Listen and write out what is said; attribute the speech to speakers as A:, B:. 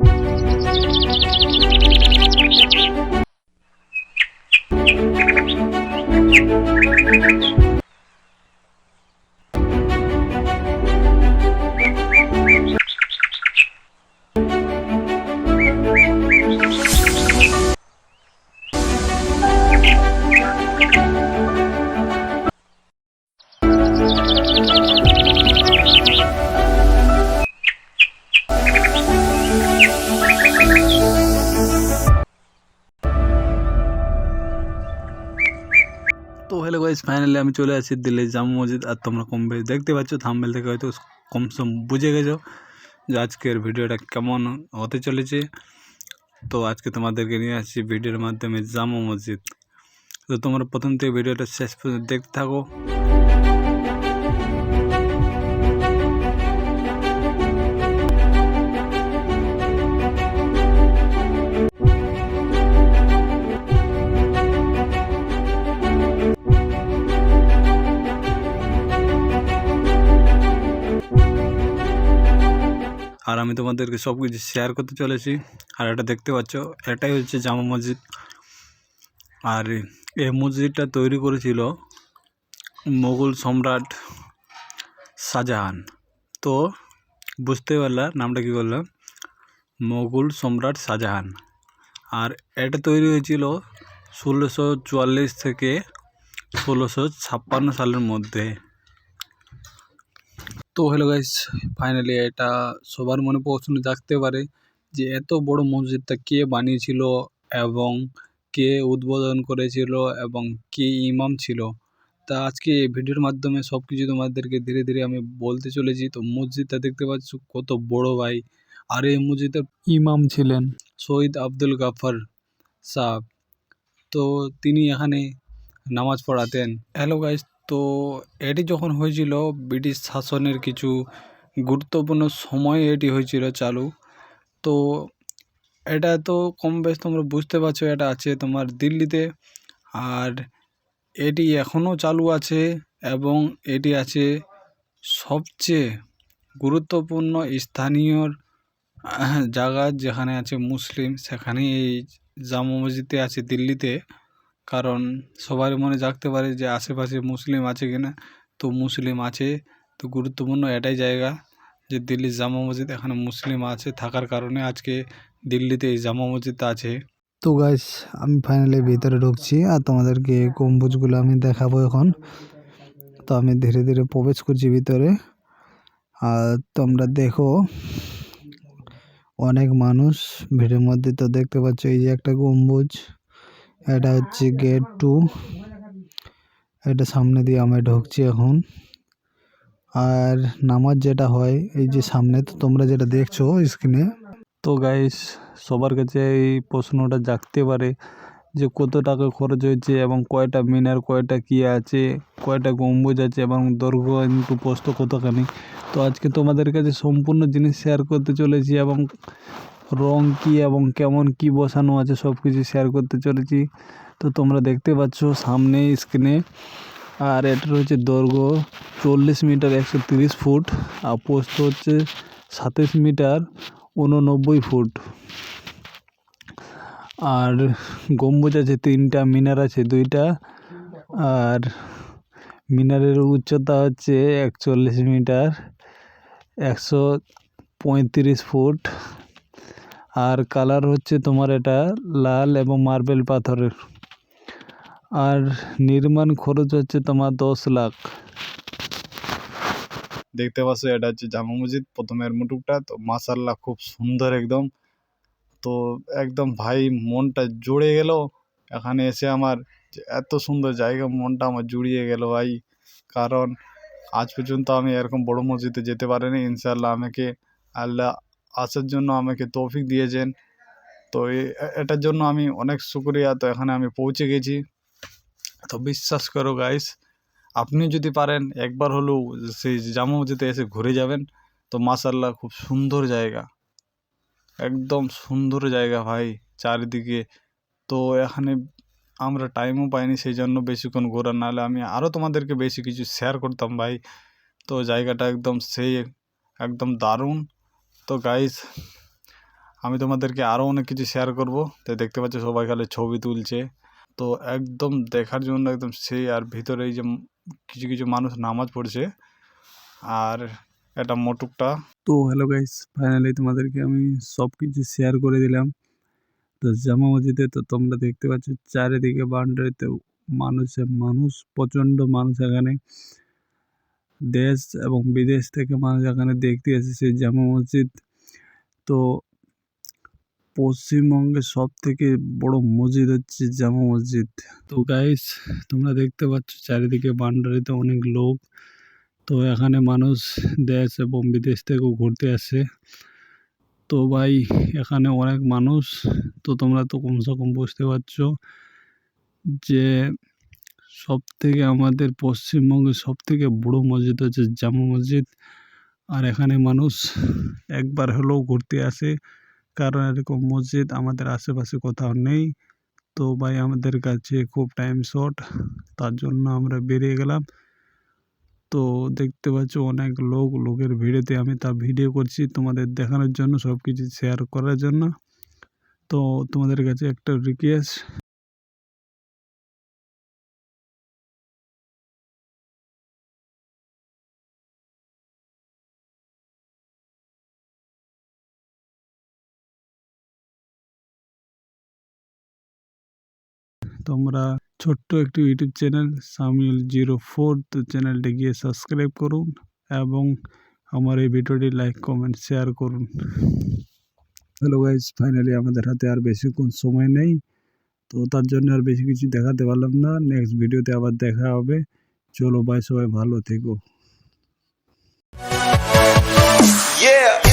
A: Thank you. Guys finally আমি চলে আসি দিল্লি জামা মসজিদ, আর তোমরা কম বেশি দেখতে পাচ্ছ থাম্বেল থেকে হয়তো কম সম বুঝে গেছো যে আজকের ভিডিওটা কেমন হতে চলেছে। তো আজকে তোমাদেরকে নিয়ে আসছি ভিডিওর মাধ্যমে জামা মসজিদ। তো তোমরা প্রথম থেকে ভিডিওটা শেষ পর্যন্ত দেখতে থাকো। আর আমি তোমাদেরকে সব কিছু শেয়ার করতে চলেছি। আর এটা দেখতে পাচ্ছ, এটাই হচ্ছে জামা মসজিদ। আর এই মসজিদটা তৈরি করেছিল মোগল সম্রাট শাহজাহান। তো বুঝতে পারলাম নামটা কী করলাম মোগল সম্রাট শাহজাহান। আর এটা তৈরি হয়েছিল ষোলোশো চুয়াল্লিশ থেকে ষোলোশো ছাপ্পান্ন সালের মধ্যে। তো হ্যালো গাইস ফাইনালি এটা সবার মনে প্রশ্ন জাগতে পারে যে এত বড় মসজিদটা কে বানিয়েছিল এবং কে উদ্বোধন করেছিল এবং কে ইমাম ছিল। তা আজকে এই ভিডিওর মাধ্যমে সব কিছু তোমাদেরকে ধীরে ধীরে আমি বলতে চলেছি। তো মসজিদটা দেখতে পাচ্ছ কত বড় ভাই। আর এই মসজিদের ইমাম ছিলেন শহীদ আব্দুল গাফার সাহ তো তিনি এখানে নামাজ পড়াতেন। হ্যালো গাইস তো এটি যখন হয়েছিল ব্রিটিশ শাসনের কিছু গুরুত্বপূর্ণ সময়ে এটি হয়েছিল চালু। তো এটা তো কম বেশ তোমরা বুঝতে পারছ এটা আছে তোমার দিল্লিতে আর এটি এখনও চালু আছে এবং এটি আছে সবচেয়ে গুরুত্বপূর্ণ স্থানীয় জায়গা যেখানে আছে মুসলিম, সেখানেই এই জামা মসজিদে আছে দিল্লিতে। কারণ সবার মনে জাগতে পারে যে আশেপাশে মুসলিম আছে কিনা তো মুসলিম আছে, তো গুরুত্বপূর্ণ এটাই জায়গা যে দিল্লির জামা মসজিদ এখানে মুসলিম আছে থাকার কারণে আজকে দিল্লিতে এই জামা মসজিদটা আছে।
B: তো গাইস আমি ফাইনালি ভিতরে ঢুকছি আর তোমাদেরকে গম্বুজগুলো আমি দেখাবো এখন। তো আমি ধীরে ধীরে প্রবেশ করছি ভিতরে। আর তোমরা দেখো, অনেক মানুষ, ভিড়ের মধ্যে তো দেখতে পাচ্ছ এই যে একটা গম্বুজ। এটা হচ্ছে গেট টু এটা সামনে দিয়ে আমি ঢুকছি এখন। আর নামাজ যেটা হয়, এই যে সামনে, তো তোমরা যেটা দেখছ স্ক্রিনে
A: তো গাইস সবার কাছে এই প্রশ্নটা জাগতে পারে যে কত টাকা খরচ হয়েছে এবং কয়টা মিনার, কয়টা কী আছে, কয়টা গম্বুজ আছে এবং দৈর্ঘ্য ইন্টু প্রস্থ কতখানি। তো আজকে তোমাদের কাছে সম্পূর্ণ জিনিস শেয়ার করতে চলেছি এবং রং কী এবং কেমন কী বসানো আছে সব কিছু শেয়ার করতে চলেছি। তো তোমরা দেখতে পাচ্ছ সামনে স্ক্রিনে আর এটার হচ্ছে দৈর্ঘ্য চল্লিশ মিটার একশো তিরিশ ফুট। আর পোস্ত হচ্ছে সাতাশ মিটার উননব্বই ফুট। আর গম্বুজ আছে তিনটা, মিনার আছে দুইটা। আর মিনারের উচ্চতা হচ্ছে একচল্লিশ মিটার একশো পঁয়ত্রিশ ফুট। আর কালার হচ্ছে তোমার এটা লাল এবং মার্বেল পাথরের। আর নির্মাণ খরচ হচ্ছে তোমার দশ লাখ। দেখতে পাচ্ছ, এটা হচ্ছে জামা মসজিদ, প্রথমের মুটুকটা। তো মাসাল্লাহ খুব সুন্দর একদম। তো একদম ভাই, মনটা জুড়ে গেল। এখানে এসে আমার এত সুন্দর জায়গা, মনটা আমার জুড়িয়ে গেল ভাই। কারণ আজ পর্যন্ত আমি এরকম বড় মসজিদে যেতে পারিনি। ইনশাল্লাহ আমাকে আল্লাহ আসার জন্য আমাকে তৌফিক দিয়েছেন। তো এটার জন্য আমি অনেক শুক্রিয়া। তো এখানে আমি পৌঁছে গেছি। তো বিশ্বাস করো গাইস আপনি যদি পারেন, একবার হলেও সেই জামা মসজিদে এসে ঘুরে যাবেন। তো মাসাল্লাহ খুব সুন্দর জায়গা। একদম সুন্দর জায়গা ভাই, চারিদিকে। তো এখানে আমরা টাইমও পাইনি, সেই জন্য বেশিক্ষণ ঘোরার। নাহলে আমি আরও তোমাদেরকে বেশি কিছু শেয়ার করতাম ভাই। তো জায়গাটা একদম সেই, একদম দারুণ। তো গাইস আমি তোমাদেরকে আরও অনেক কিছু শেয়ার করব। তাই দেখতে পাচ্ছ সবাই খালি ছবি তুলছে। তো একদম দেখার জন্য একদম সেই আর ভিতরে এই যে কিছু কিছু মানুষ নামাজ পড়ছে। আর এটা মোটুকটা। তো হ্যালো গাইস ফাইনালি তোমাদেরকে আমি সব কিছু শেয়ার করে দিলাম। তো জামা মসজিদে তো তোমরা দেখতে পাচ্ছ, চারিদিকে বাউন্ডারিতে মানুষে মানুষ, প্রচণ্ড মানুষ এখানে। দেশ এবং বিদেশ থেকে মানুষ এখানে দেখতে এসেছে, জামা মসজিদ। তো পশ্চিমবঙ্গের সব থেকে বড় মসজিদ হচ্ছে জামা মসজিদ। তো গাইস তোমরা দেখতে পাচ্ছ চারিদিকে বাউন্ডারিতে অনেক লোক। তো এখানে মানুষ দেশ এবং বিদেশ থেকেও ঘুরতে আসে। তো ভাই, এখানে অনেক মানুষ। তো তোমরা তো কমসে কম বুঝতে পারছ যে সব থেকে আমাদের পশ্চিমবঙ্গের সব থেকে বড় মসজিদ হচ্ছে জামা মসজিদ। আর এখানে মানুষ একবার হলেও ঘুরতে আসে। কারণ এরকম মসজিদ আমাদের আশেপাশে কোথাও নেই। তো ভাই, আমাদের কাছে খুব টাইম শর্ট তার জন্য আমরা বেরিয়ে গেলাম। তো দেখতে পাচ্ছ অনেক লোক, লোকের ভিড়েতে আমি তা ভিডিও করছি তোমাদের দেখানোর জন্য সব কিছু শেয়ার করার জন্য। তো তোমাদের কাছে একটা রিকোয়েস্ট তোমরা ছোট্ট একটি YouTube channel Samiul zero four তো চ্যানেলটি গিয়ে সাবস্ক্রাইব করুন এবং আমার এই ভিডিওটি লাইক কমেন্ট শেয়ার করুন। হ্যালো গাইজ ফাইনালি আমাদের হাতে আর বেশিক্ষণ সময় নেই, তো তার জন্য আর বেশি কিছু দেখাতে পারলাম না। নেক্সট ভিডিওতে আবার দেখা হবে। চলো বাই সবাই ভালো থেকো।
C: Yeah.